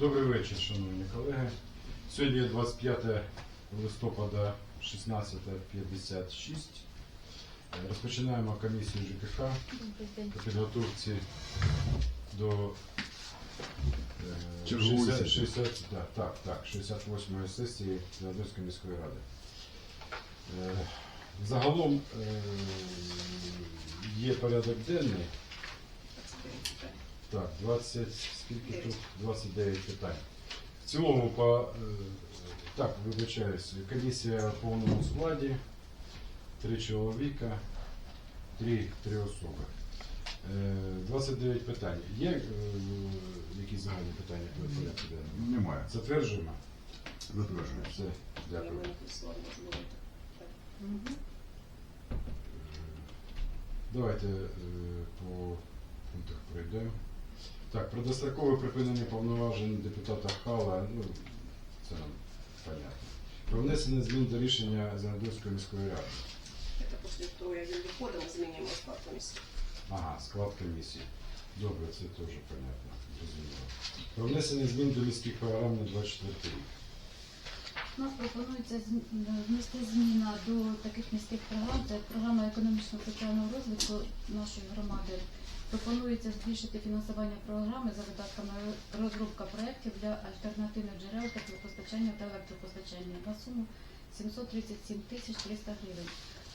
Добрий вечір, шановні колеги. Сьогодні 25 листопада 16.56. Е, Розпочинаємо комісію ЖКХ по підготовці до е, 60, 60, да, так, так, 68-ї сесії Філадельської міської ради. Е, Загалом є порядок денний. Так, 20, скільки тут? 29 питань. В цілому по е, так, вибачаюсь, комісія в повному складі, три чоловіка, три, три особи. Е, 29 питань. Є е, якісь загальні питання по порядку денному? Немає. Затверджуємо? Затверджуємо. Все, дякую. Е, Давайте е, по пунктах пройдемо. Так, про дострокове припинення повноважень депутата Хала, ну, це нам понятно. Про внесення змін до рішення Зеленодольської міської ради. Это после того, як він виходив, ми змінюємо склад комісії. Ага, склад комісії. Добре, це теж понятно. Зрозуміло. Про внесення змін до міських програм на 24 рік. У нас пропонується зм- е, внести зміна до таких міських програм. Це програма економічного соціального розвитку нашої громади. Пропонується збільшити фінансування програми за видатками розробка проєктів для альтернативних джерел теплопостачання та електропостачання на суму 737 тисяч 300 гривень.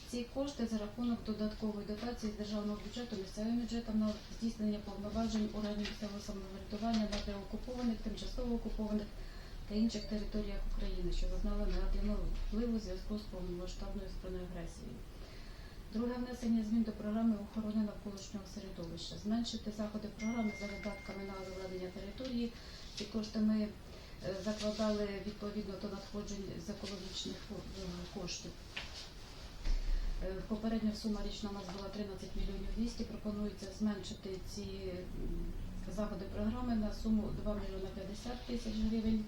Ці кошти за рахунок додаткової дотації з державного бюджету місцевим бюджетом на здійснення повноважень органів місцевого самоврядування на деокупованих, тимчасово окупованих та інших територіях України, що зазнали негативного впливу у зв'язку з повномасштабною збройною агресією. Друге внесення змін до програми охорони навколишнього середовища. Зменшити заходи програми за видатками на заведення території. Ці кошти ми е, закладали відповідно до надходжень з екологічних е, коштів. Е, Попередня сума річна у нас була 13 мільйонів 200. Пропонується зменшити ці заходи програми на суму 2 мільйони 50 тисяч гривень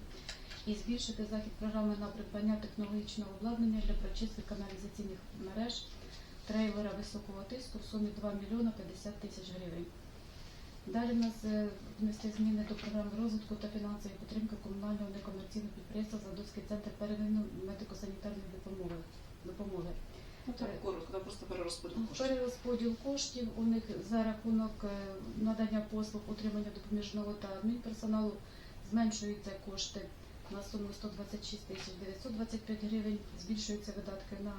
і збільшити захід програми на придбання технологічного обладнання для прочистки каналізаційних мереж трейлера високого тиску в сумі 2 мільйони 50 тисяч гривень. Далі в нас е, внести зміни до програми розвитку та фінансової підтримки комунального некомерційного підприємства Задоцький центр первинної медико-санітарної допомоги. допомоги. Ну так, коротко, просто перерозподіл коштів. Перерозподіл коштів у них за рахунок е, надання послуг утримання допоміжного та адмінперсоналу зменшуються кошти на суму 126 тисяч 925 гривень, збільшуються видатки на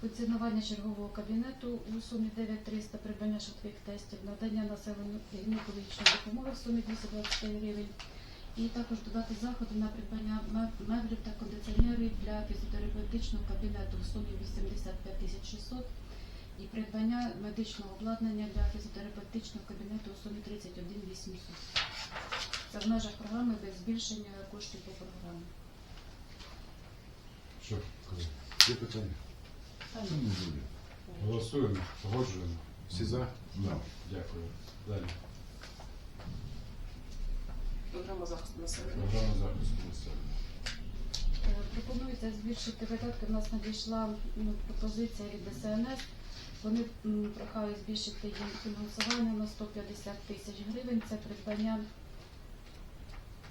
функціонування чергового кабінету у сумі 9300, придбання швидких тестів, надання населенню гінекологічної допомоги в сумі 225 гривень. І також додати заходи на придбання меблів та кондиціонерів для фізіотерапевтичного кабінету в сумі 85 тисяч 600 і придбання медичного обладнання для фізіотерапевтичного кабінету у сумі 31 800. Це в межах програми без збільшення коштів по програмі. Що, є питання? Буде. Голосуємо, погоджуємо. Всі за? Да. Дякую. Далі. Програма захисту населення. Програма захисту населення. Е, Пропонується збільшити видатки. У нас надійшла ну, пропозиція від ДСНС. Вони м, прохають збільшити їм фінансування на 150 тисяч гривень. Це придбання.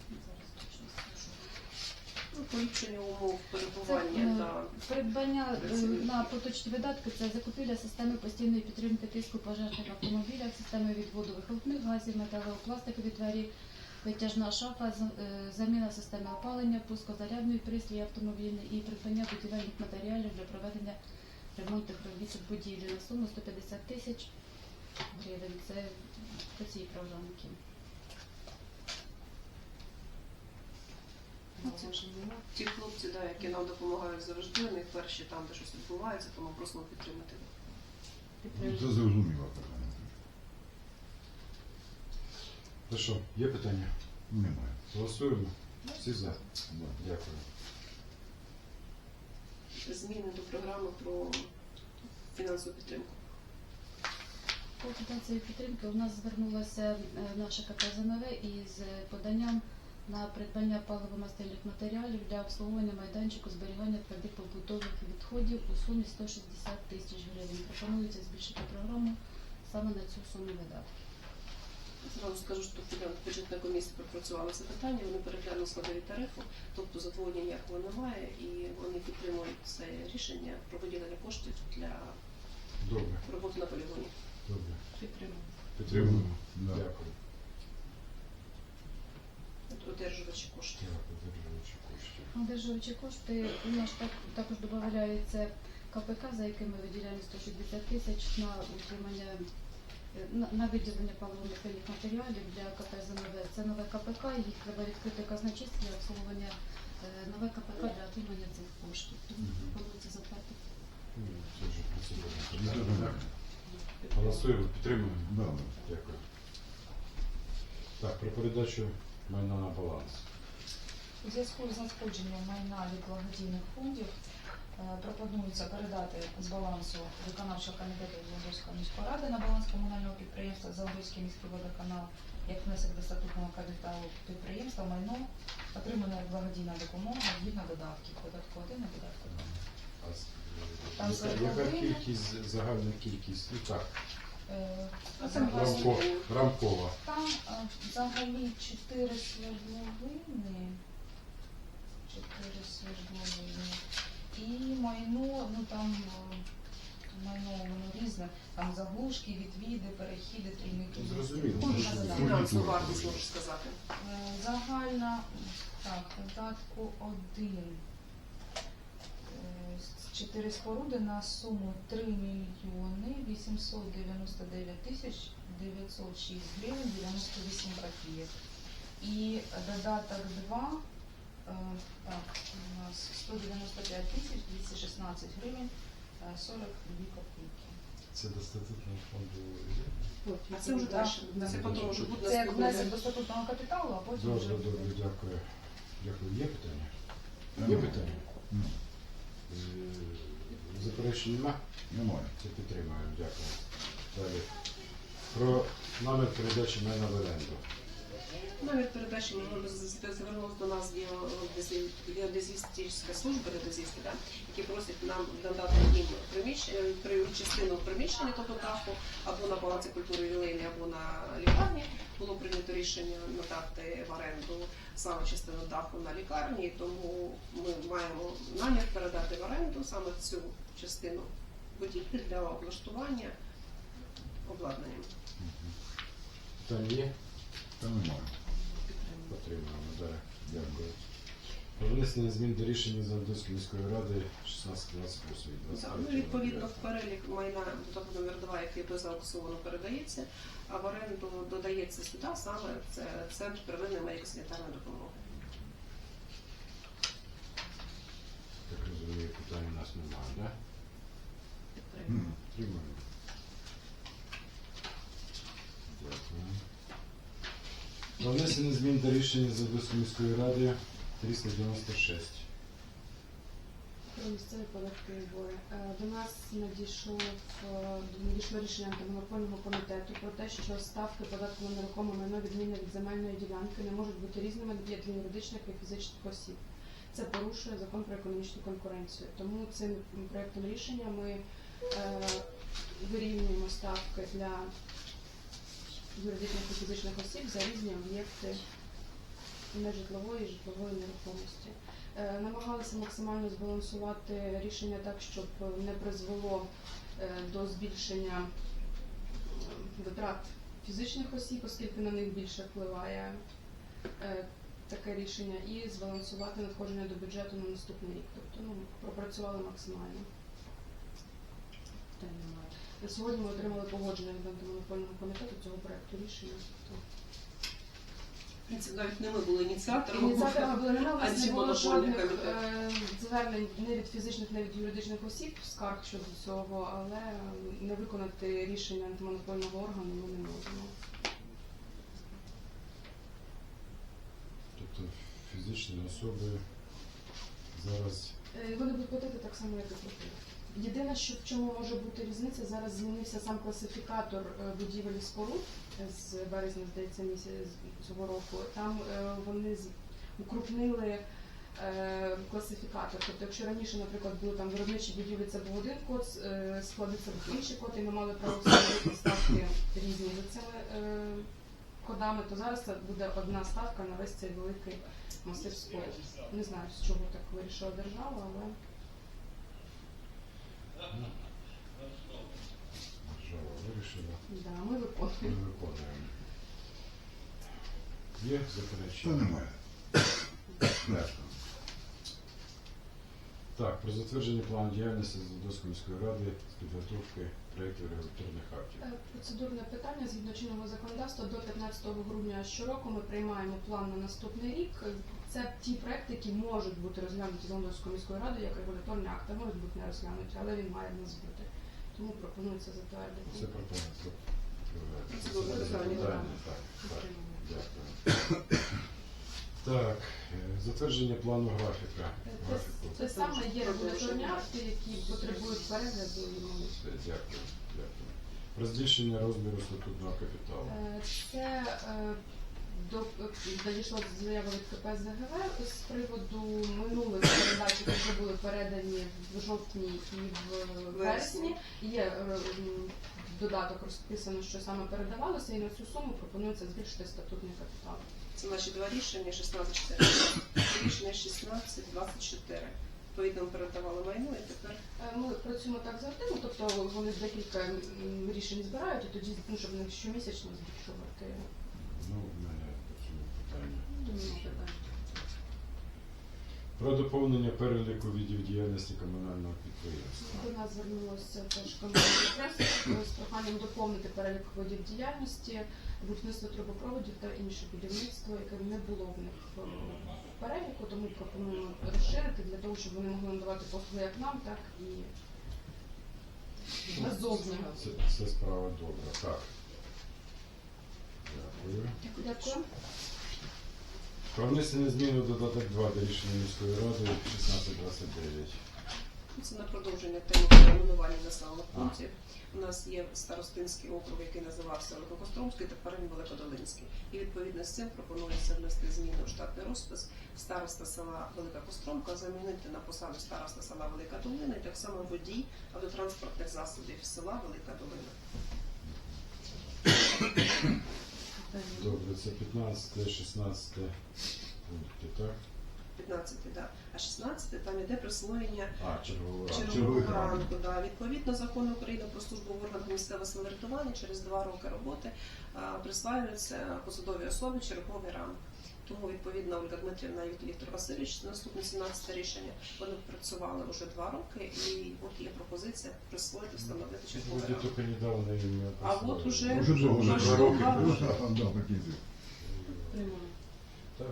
Зараз точно скажу. Ну, поліпшення умов перебування е, та Придбання е, на поточні видатки це закупівля системи постійної підтримки тиску пожежних автомобілях, системи відводу вихлопних газів, металопластикові двері, витяжна шафа, е, заміна системи опалення, пускозарядної пристрій автомобільний і придбання будівельних матеріалів для проведення ремонтних робіт будівлі на суму 150 тисяч гривень. Це по цій програмці. Ну, це ж ті хлопці, да, які нам допомагають завжди, у них перші там, де щось відбувається, тому просимо підтримати. Ну, Це зрозуміло питання. Ну що, є питання? Немає. Голосуємо. Всі за. Да. Дякую. Зміни до програми про фінансову підтримку. По фінансовій підтримки у нас звернулося е, наше КП із поданням на придбання паливомастильних матеріалів для обслуговування майданчику зберігання твердих побутових відходів у сумі 160 тисяч гривень. Пропонується збільшити програму саме на цю суму видатків. Зразу скажу, що бюджетна комісія пропрацювала це питання, вони переглянули складові тарифи, тобто затворення ніякого немає, і вони підтримують це рішення про виділення коштів для Добре, роботи на полігоні. добре. Підтримуємо. Да. Дякую. Одержувачі коштів. Одержувачі кошти, у нас так, також додається КПК, за якими виділяємо 160 тисяч на утримання е, на, на виділення паливно-мастильних матеріалів для КП ЗНВ. Це нове КПК, їх треба відкрити казначейство для обслуговування е, нове КПК для отримання цих коштів. Тому пропонується затвердити. Ну. Голосуємо, підтримуємо. Дякую. Так, про передачу майна на баланс. У зв'язку з надходженням майна від благодійних фондів е, пропонується передати з балансу виконавчого комітету Золотовської міської ради на баланс комунального підприємства Золотовський міський водоканал як внесок до статутного капіталу підприємства майно, отримане як благодійна допомога згідно додатків. Додатку 1 і додатку 2. Там яка- кількість, загальна кількість? Ну так, Е, там рамко, рамкова. Там е, взагалі 4 свердловини. 4 свердловини. І майно, ну там е, майно воно різне, там заглушки, відвіди, перехіди, трійники. Зрозуміло. Можна додати. Фінансову вартість можеш сказати. Е, Загальна, так, додатку 1. Чотири споруди на суму 3 мільйони 899 тисяч 906 гривень 98 копійок. І додаток 2, е, так, у нас 195 тисяч 216 гривень е, 42 копійки. Це до статутного фонду. А це вже далі. Це потім Це як внесок до статутного капіталу, а потім Добре, вже добре, дякую. Дякую. Є питання? Є питання? Заперечень нема? Немає. Це підтримуємо, дякую. Далі. Про намір передачі майна в оренду. Навіть передачі ми звернулися до нас геодезістична служба геодезісти, да, які просять нам надати їм приміщення, частину приміщення тобто даху або на палаці культури ювілейні, або на лікарні. Було прийнято рішення надати в оренду саме частину даху на лікарні, тому ми маємо намір передати в оренду саме цю частину будівлі для облаштування обладнанням. Питання є? Та немає. Підтримуємо, далі. Дякую. Про внесення змін до рішення Заводської міської ради 1628 від Так, 23 ну, відповідно в перелік майна додаток номер 2, який без аукціону передається, а в оренду додається сюди саме це центр первинної медико-санітарної допомоги. Так розумію, питань у нас немає, так? М. Підтримуємо. Дякую. Про внесення змін до рішення Заводської міської ради 396. Про місцеві податки і збори. Е, До нас надійшло е, надійшло рішення антимонопольного комітету про те, що ставки податку на нерухоме майно відмінне від земельної ділянки не можуть бути різними для юридичних і фізичних осіб. Це порушує закон про економічну конкуренцію. Тому цим проектом рішення ми е, вирівнюємо ставки для юридичних і фізичних осіб за різні об'єкти нежитлової і житлової нерухомості. Е, Намагалися максимально збалансувати рішення так, щоб не призвело е, до збільшення е, витрат фізичних осіб, оскільки на них більше впливає таке рішення, і збалансувати надходження до бюджету на наступний рік. Тобто ну, пропрацювали максимально. Питань немає. Сьогодні ми отримали погодження від антимонопольного комітету цього проекту рішення. Тобто В принципі, навіть не ми були ініціаторами. Ініціаторами були у нас не було Антимонопольний жодних комітет. е, звернень не від фізичних, не від юридичних осіб скарг щодо цього, але е, не виконати рішення антимонопольного органу ми не можемо. Тобто фізичні особи зараз Е, Вони будуть платити так само, як і платили. Єдине, що в чому може бути різниця, зараз змінився сам класифікатор е, будівель споруд е, з березня, здається, місяць цього року. Там е, вони укрупнили класифікатор. Тобто, якщо раніше, наприклад, були там виробничі будівлі, це був один код, склади це був інший код, і ми мали право встановити ставки різні за цими кодами, то зараз це буде одна ставка на весь цей великий масив спору. Не знаю, з чого так вирішила держава, але Держава вирішила. да, ми Ми виконуємо. виконуємо. Є Та заперечення? немає. Так, про затвердження плану діяльності Задоської міської ради з підготовки проєктів регуляторних актів. Е, Процедурне питання згідно чинного законодавства до 15 грудня щороку ми приймаємо план на наступний рік. Це ті проекти, які можуть бути розглянуті Лондонською міською радою як регуляторні акти, можуть бути не розглянуті, але він має в нас бути. Тому пропонується затвердити. Це пропонується. Це питання, Так, так. Дякую. Так, е, затвердження плану графіка. Це, Графіку. це саме є регуляторні акти, які потребують перегляду Все, Дякую. Дякую. Розміру статутного капіталу. Е, Це е, до надійшла заява від КПЗГВ з приводу минулих передач, які вже були передані в жовтні і в вересні. Є е, додаток розписано, що саме передавалося, і на цю суму пропонується збільшити статутний капітал. Це наші два рішення 16-4. Рішення 16-24. Відповідно, ми передавали майно і тепер Е, Ми працюємо так завжди, ну, тобто вони декілька рішень збирають, і тоді ну, щоб не щомісячно збільшувати. Ну, в мене питання. Про доповнення переліку видів діяльності комунального підприємства. До нас звернулося теж комунальний преси з проханням доповнити перелік видів діяльності, будівництво трубопроводів та інше будівництво, яке не було в них в переліку, тому пропонуємо розширити для того, щоб вони могли надавати послуги як нам, так і назовні. Це, це справа добра. Так. Дякую. Про внесення змін у додаток 2 до рішення міської ради 1629. це на продовження теми перейменування населених пунктів. У нас є старостинський округ, який називався Великокостромський, тепер він Великодолинський. І відповідно з цим пропонується внести зміни у штатний розпис староста села Велика Костромка замінити на посаду староста села Велика Долина і так само водій автотранспортних засобів села Велика Долина. Добре, це 15, 16 пункти, так? 15, да. А 16 там іде присвоєння А, чергового ранку. Да. Відповідно закону України про службу в органах місцевого самоврядування через два роки роботи а, присваюється посадовій особі черговий ранг. Тому відповідно Ольга Дмитрівна і Віктор Васильович, наступне 17 рішення, вони працювали вже два роки, і от є пропозиція присвоїти, встановити черговий Вроде тільки недавно їм не А от уже- Уже довго Вже два роки. Да. Так.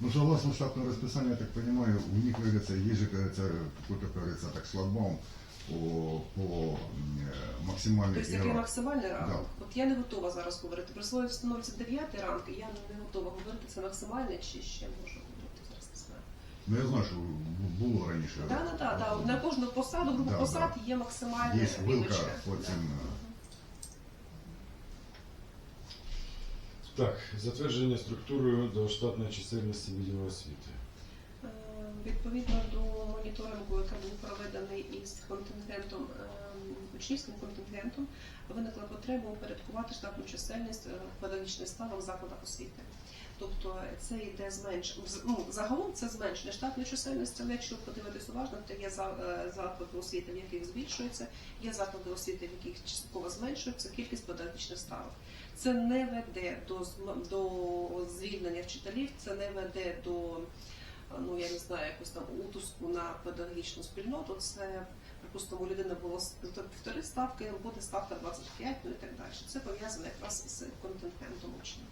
Ну, согласно штатного расписания, я так понимаю, у них, говорится, есть же, говорится, какой-то, говорится, так, шлагбаум по, по м, максимальной Тобто який максимальний ранг? Да. От я не готова зараз говорити. Присвоїв становиться 9 ранг, і я не готова говорити, це максимальний чи ще може бути, зараз не знаю. Ну, я знаю, що було раніше. Так, так, так, так. На кожну посаду, групу Да, посад да. є максимальна Є вилка потім, Да. Так, затвердження структурою до штатної чисельності відділу освіти. Відповідно до моніторингу, який був проведений із контингентом, учнівським контингентом, виникла потреба упорядкувати штатну чисельність е, педагогічних ставок в закладах освіти. Тобто це йде зменшення. Ну, загалом це зменшення штатної чисельності, але якщо подивитись уважно, то є е, заклади освіти, в яких збільшується, є заклади освіти, в яких частково зменшується кількість педагогічних ставок. Це не веде до, до звільнення вчителів, це не веде до ну я не знаю, якусь там утиску на педагогічну спільноту. Це, припустимо, у людини було півтори ставки, буде ставка 25, ну і так далі. Це пов'язано якраз з контингентом учнів.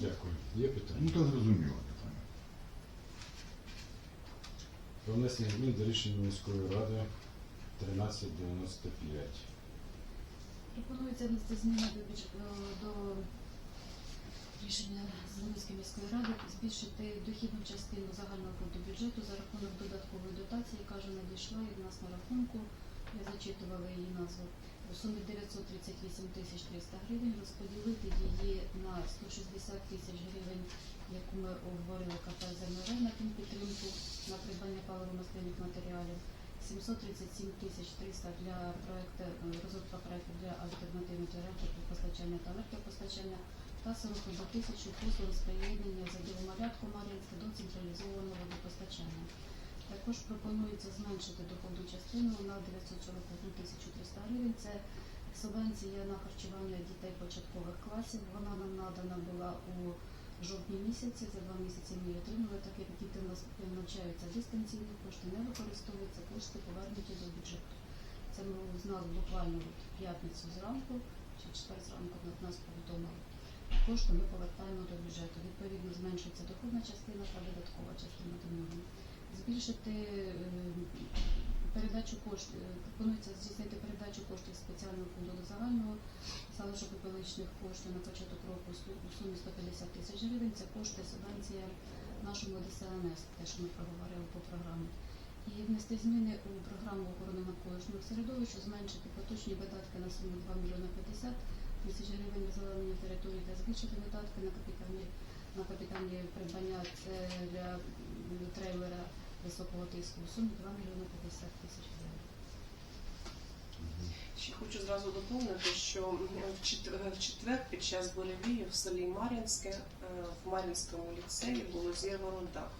Дякую. Є Ну, питання? то зрозуміло питання. Про внесення змін до рішення міської ради 1395. Пропонується внести зміни до до рішення Зеленської міської ради збільшити дохідну частину загального фонду бюджету за рахунок додаткової дотації, яка вже надійшла і в нас на рахунку. Я зачитувала її назву. У сумі 938 тисяч 300 гривень, розподілити її на 160 тисяч гривень, яку ми обговорили КП «Зернове» на підтримку на придбання паливо-мастильних матеріалів, 737 тисяч 300 для проекту е, розвитку проекту для альтернативних джерел теплопостачання та електропостачання та 41 тисячу послуг з приєднання за діломалятку Мар'їнське до централізованого водопостачання. Також пропонується зменшити доходну частину на 941 тисячу 300 гривень. Це субвенція на харчування дітей початкових класів. Вона нам надана була у жовтні місяці. За два місяці ми її отримали, так як діти навчаються дистанційно, кошти не використовуються, кошти повернуті до бюджету. Це ми знали буквально в п'ятницю зранку чи четвер зранку над нас повідомили. Кошти ми повертаємо до бюджету. Відповідно, зменшується доходна частина та видаткова частина до нього. Збільшити е, передачу коштів, е, пропонується здійснити передачу коштів спеціального фонду до загального залишок екологічних коштів на початок року у сумі 150 тисяч гривень. Це кошти субвенція нашому ДСНС, те, що ми проговорили по програмі. І внести зміни у програму охорони навколишнього середовища, зменшити поточні видатки на суму 2 мільйони 50 тисяч гривень на зелені території та збільшити видатки на капітальні на капітальні придбання це для трейлера високого тиску у сумі 2 мільйони 50 тисяч гривень. Ще хочу зразу доповнити, що в четвер під час буревію в селі Мар'їнське е, в Мар'їнському ліцеї було зірвано дах.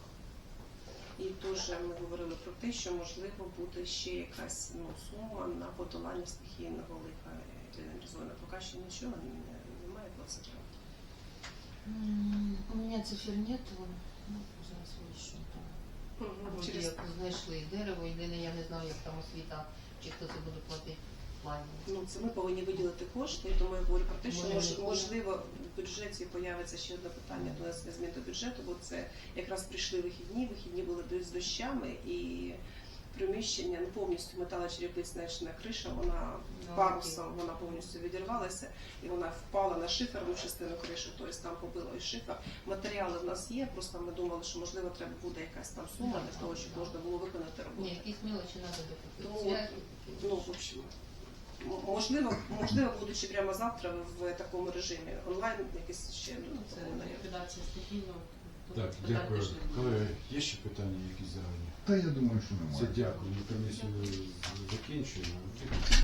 І теж ми говорили про те, що можливо буде ще якась ну, сума на подолання стихійного лиха реалізована. Поки що нічого не- немає. М, У меня цифр нету, ну, зараз вийшов там. Через як знайшли дерево, єдине, я не знаю, як там освіта, чи хто це буде платити. Ну, це ми повинні виділити кошти, тому я говорю про те, що мож- можливо в бюджеті появиться ще одне питання до нас змін до бюджету, бо це якраз прийшли вихідні, вихідні були з дощами і приміщення ну, повністю металочерепицна криша, вона парусом вона повністю відірвалася і вона впала на шиферну частину криші, тобто там побило і шифер. Матеріали в нас є, просто ми думали, що можливо треба буде якась там сума для того, щоб можна було виконати роботу. Ні, якісь мелочі треба Ну, докупити. Ну, в общем, можливо, можливо, будучи прямо завтра в такому режимі онлайн якісь ще Ну, це ліквідація стихійного. Так, дякую. Колеги, є ще питання якісь загальні? Та я думаю, що немає. немає. дякую. Ми комісію закінчуємо.